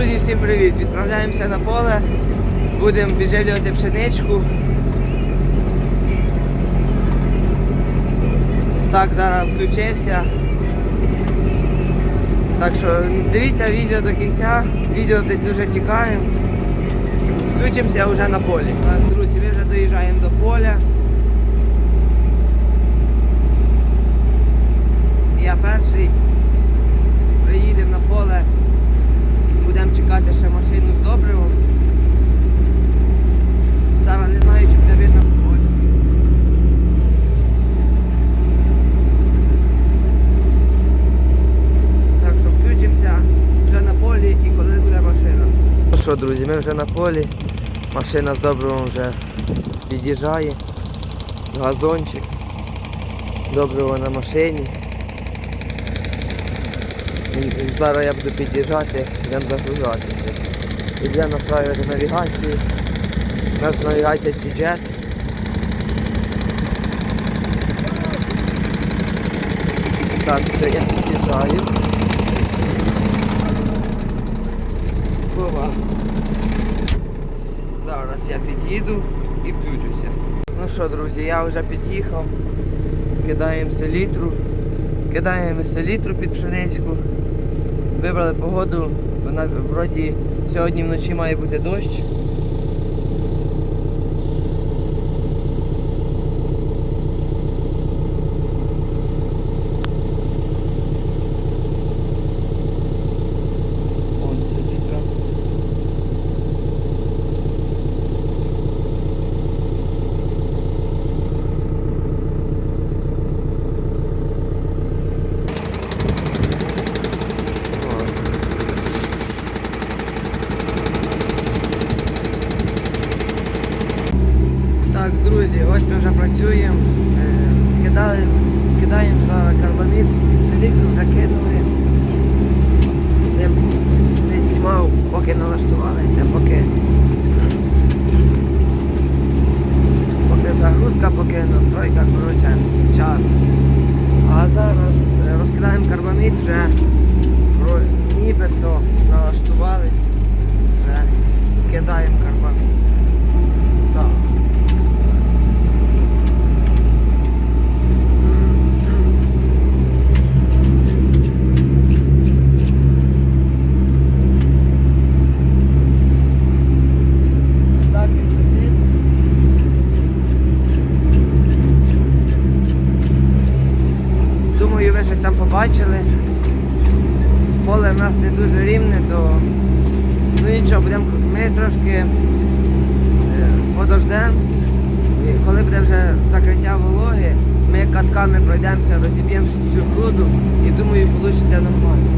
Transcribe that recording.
Друзі, всім привіт! Відправляємося на поле, будемо підживлювати пшеничку. Так, зараз включився. Так що дивіться відео до кінця, відео десь дуже чекаємо. Включимося вже на полі. Так, друзі, ми вже доїжджаємо до поля. Я перший. Приїдемо на поле. Будемо чекати ще машину з добривом. Зараз не знаю, чи буде видно. Ось. Так що включимося вже на полі і коли буде машина. Ну що, друзі, ми вже на полі. Машина з добривом вже під'їжджає. Газончик. Добриво на машині. Зараз я буду під'їжджати, будемо загружатися. Йдемо настраювати навігацію. У нас навігація CJET. Так, все, я під'їжджаю. Ова. Зараз я під'їду і включуся. Ну що, друзі, я вже під'їхав. Кидаємо селітру. Кидаємо селітру під пшеничку. Вибрали погоду. Вона вроді сьогодні вночі має бути дощ. Вон селітра. О. Так, друзі, ось ми вже працюємо. Е, Кидали, кидаємо зараз карбамід, селітру вже кинули. Не, не знімав, поки налаштувалися, поки. Поки загрузка, поки настройка, коротше, час. А зараз е, розкидаємо карбамід, вже нібито налаштувались, вже кидаємо карбамід. Так. Так він летить. Думаю, ви щось там побачили. Поле в нас не дуже рівне, то ну нічого, будемо ми трошки е, подождемо. І коли буде вже закриття вологи, ми катками пройдемося, розіб'ємо всю груду і думаю, вийде нормально.